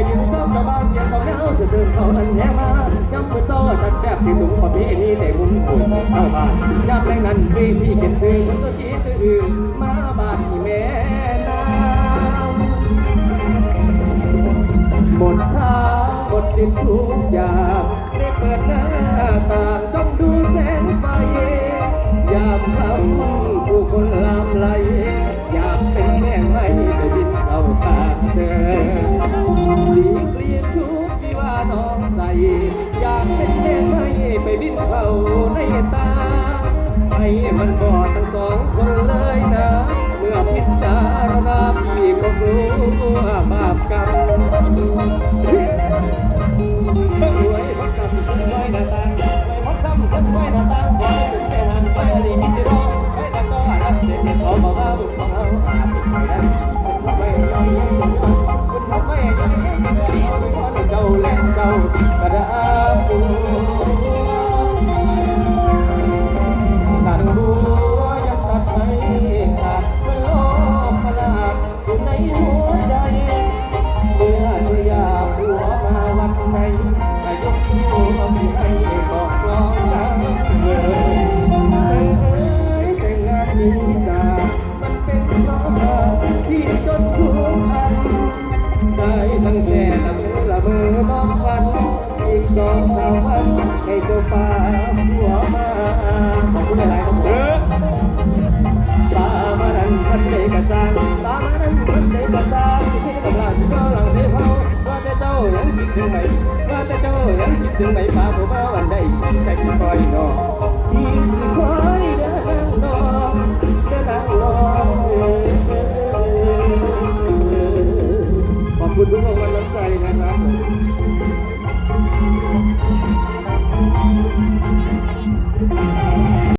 ให้ยืนเศร้าชาวบ้านเสียงเขาเน่าจะเดินเขานั้นแย่มาย้ำมือโซ่จัดแบบที่ถุงประเพณีแต่มุมปุ่นชาบ้านยามแรงนั้นเวทีเก็บซื้อคนก็คิดตื่นมาบ้านที่แม่น้ำหมดทางหมดสิ้นทุกอย่างได้เปิดหน้าต่างจ้องดูแสงไฟยามค่ำผู้คนลามไหล ให้มันบอดทั้งสองคนเลยนะ เมื่อพิจารณาพี่ก็รู้ว่าบาปกรรมเบิ่งรวยพักกันคนไว้หน้าต่างไปพักซ้ำคนไว้หน้าต่างไปไปหันไปอดีตมิตรรอไปตะกอรับเสร็จขอบอกว่าบุญของเราอาจสิไปได้ไมคุณท มาวันไหนจะยกมือมามีให้บอกร้องดังเลยเอ้ยแต่งานนี้จ้ามันเป็นเพราะที่จนทุกทันได้ตั้งแต่ละมือละมือน้องฝันอีกสองสามวันให้เจ้าป่าหัวมาขอบคุณหลายๆครับผมตามาดันพันเดกระซังตามาดันพันเดกระซังที่กำลังก็หลังเทพา ยังคิดถึงไหมว่าแต่เจ้ายังคิดถึงไหมป่าผมมาวันใดใส่คอยนอที่สิคอยเด้อนางนอเดินนั่งรอขอบคุณทุกคนวันน้ำใจ